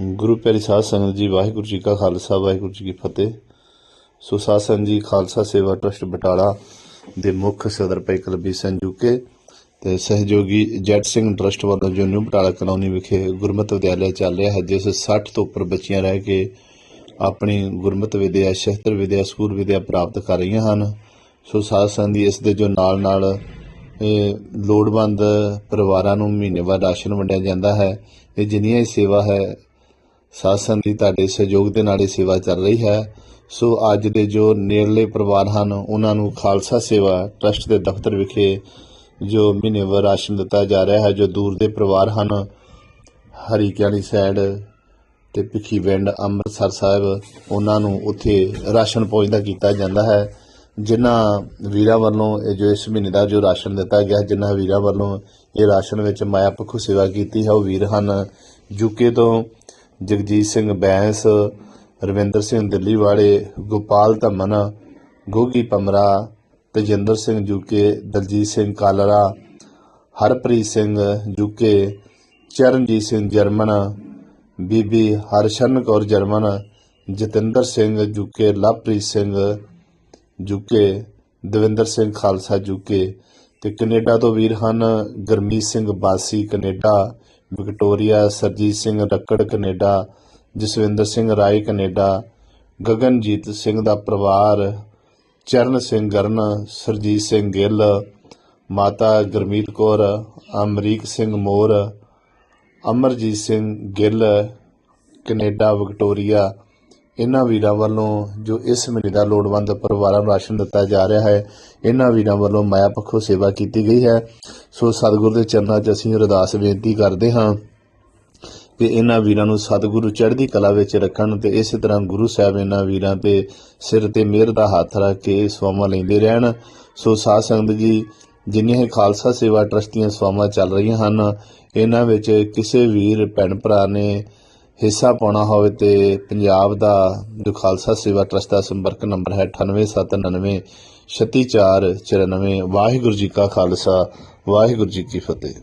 ਗੁਰੂ ਪਿਆਰੀ ਸਾਧ ਸੰਗਤ ਜੀ, ਵਾਹਿਗੁਰੂ ਜੀ ਕਾ ਖਾਲਸਾ, ਵਾਹਿਗੁਰੂ ਜੀ ਕੀ ਫਤਿਹ। ਸੋ ਸਾਧ ਸੰਗਤ ਜੀ, ਖਾਲਸਾ ਸੇਵਾ ਟਰਸਟ ਬਟਾਲਾ ਦੇ ਮੁੱਖ ਸਦਰ ਭਾਈ ਕੁਲਬੀਰ ਸੰਜੂਕੇ ਜੂਕੇ ਤੇ ਸਹਿਯੋਗੀ ਜੈਟ ਸਿੰਘ ਟਰਸਟ ਵੱਲੋਂ ਜੋ ਨਿਊ ਬਟਾਲਾ ਕਲੋਨੀ ਵਿਖੇ ਗੁਰਮਤਿ ਵਿਦਿਆਲਿਆ ਚੱਲ ਰਿਹਾ ਹੈ, ਜਿਸ 60 ਤੋਂ ਉੱਪਰ ਬੱਚੀਆਂ ਰਹਿ ਕੇ ਆਪਣੀ ਗੁਰਮਤਿ ਵਿਦਿਆ ਸ਼ਸਤਰ ਵਿਦਿਆ, ਸਕੂਲ ਵਿਦਿਆ ਪ੍ਰਾਪਤ ਕਰ ਰਹੀਆਂ ਹਨ। ਸੋ ਸਾਧ ਸੰਗਤ ਜੀ, ਇਸ ਦੇ ਜੋ ਨਾਲ ਨਾਲ ਲੋੜਵੰਦ ਪਰਿਵਾਰਾਂ ਨੂੰ ਮਹੀਨੇਵਾਰ ਰਾਸ਼ਨ ਵੰਡਿਆ ਜਾਂਦਾ ਹੈ। ਇਹ ਜਿੰਨੀਆਂ ਹੀ ਸੇਵਾ ਹੈ ਸ਼ਾਸਨ ਦੀ ਤੁਹਾਡੇ ਸਹਿਯੋਗ ਦੇ ਨਾਲ ਇਹ ਸੇਵਾ ਚੱਲ ਰਹੀ ਹੈ। ਸੋ ਅੱਜ ਦੇ ਜੋ ਨੇੜਲੇ ਪਰਿਵਾਰ ਹਨ, ਉਹਨਾਂ ਨੂੰ ਖਾਲਸਾ ਸੇਵਾ ਟਰਸਟ ਦੇ ਦਫ਼ਤਰ ਵਿਖੇ ਜੋ ਮਹੀਨੇਵਾਰ ਰਾਸ਼ਨ ਦਿੱਤਾ ਜਾ ਰਿਹਾ ਹੈ, ਜੋ ਦੂਰ ਦੇ ਪਰਿਵਾਰ ਹਨ ਹਰੀਕਿਆਣੀ ਸਾਈਡ ਤੇ ਭਿੱਖੀਵਿੰਡ ਅੰਮ੍ਰਿਤਸਰ ਸਾਹਿਬ, ਉਹਨਾਂ ਨੂੰ ਉੱਥੇ ਰਾਸ਼ਨ ਪਹੁੰਚਦਾ ਕੀਤਾ ਜਾਂਦਾ ਹੈ। ਜਿਨ੍ਹਾਂ ਵੀਰਾਂ ਵੱਲੋਂ ਇਹ ਜੋ ਇਸ ਮਹੀਨੇ ਦਾ ਜੋ ਰਾਸ਼ਨ ਦਿੱਤਾ ਗਿਆ, ਜਿਨ੍ਹਾਂ ਵੀਰਾਂ ਵੱਲੋਂ ਇਹ ਰਾਸ਼ਨ ਵਿੱਚ ਮਾਇਆ ਪੱਖੋਂ ਸੇਵਾ ਕੀਤੀ ਹੈ, ਉਹ ਵੀਰ ਹਨ। ਯੂਕੇ ਤੋਂ Jagjit Singh Bains, Ravinder Singh ਦਿੱਲੀਵਾਲੇ Gopal Dhaman, Gogi Pamra Tejinder Singh UK Daljit Singh Kalra, Harpreet Singh UK Charanjit Singh German, ਬੀਬੀ Harshan Kaur German, Jatinder Singh UK, Lovepreet Singh UK, Davinder Singh Khalsa UK ਤੇ Canada ਤੋਂ ਵੀਰ ਹਨ Gurmeet Singh Bassi, Canada, Victoria, Surjit Singh Rakkar, Canada, Jaswinder Singh Rai, Canada, Gaganjit Singh ਦਾ ਪਰਿਵਾਰ, ਚਰਨ ਸਿੰਘ ਗਰਨ, ਸਰਜੀਤ ਸਿੰਘ ਗਿੱਲ, ਮਾਤਾ Gurmeet Kaur, Amrik Singh Mor, Amarjit Singh Gill, Canada, Victoria ਇਹਨਾਂ ਵੀਰਾਂ ਵੱਲੋਂ ਜੋ ਇਸ ਮਹੀਨੇ ਦਾ ਲੋੜਵੰਦ ਪਰਿਵਾਰਾਂ ਨੂੰ ਰਾਸ਼ਨ ਦਿੱਤਾ ਜਾ ਰਿਹਾ ਹੈ, ਇਹਨਾਂ ਵੀਰਾਂ ਵੱਲੋਂ ਮਾਇਆ ਪੱਖੋਂ ਸੇਵਾ ਕੀਤੀ ਗਈ ਹੈ। ਸੋ ਸਤਿਗੁਰ ਦੇ ਚਰਨਾਂ 'ਚ ਅਸੀਂ ਅਰਦਾਸ ਬੇਨਤੀ ਕਰਦੇ ਹਾਂ ਕਿ ਇਹਨਾਂ ਵੀਰਾਂ ਨੂੰ ਸਤਿਗੁਰੂ ਚੜ੍ਹਦੀ ਕਲਾ ਵਿੱਚ ਰੱਖਣ ਤੇ ਇਸੇ ਤਰ੍ਹਾਂ ਗੁਰੂ ਸਾਹਿਬ ਇਹਨਾਂ ਵੀਰਾਂ ਤੇ ਸਿਰ ਤੇ ਮਿਹਰ ਦਾ ਹੱਥ ਰੱਖ ਕੇ ਸਵਾਮਾ ਲੈਂਦੇ ਰਹਿਣ। ਸੋ ਸਾਧ ਸੰਗਤ ਜੀ, ਜਿੰਨੀਆਂ ਹੀ ਖਾਲਸਾ ਸੇਵਾ ਟਰਸਟ ਦੀਆਂ ਸਵਾਮਾ ਚੱਲ ਰਹੀਆਂ ਹਨ, ਇਹਨਾਂ ਵਿੱਚ ਕਿਸੇ ਵੀਰ, ਭੈਣ ਭਰਾ ਨੇ ਹਿੱਸਾ ਪਾਉਣਾ ਹੋਵੇ ਤੇ ਪੰਜਾਬ ਦਾ ਜੋ ਖਾਲਸਾ ਸੇਵਾ ਟਰਸਟ ਦਾ ਸੰਪਰਕ ਨੰਬਰ ਹੈ 98799 36494 ਵਾਹਿਗੁਰੂ ਜੀ ਕਾ ਖਾਲਸਾ, ਵਾਹਿਗੁਰੂ ਜੀ ਕੀ ਫਤਿਹ।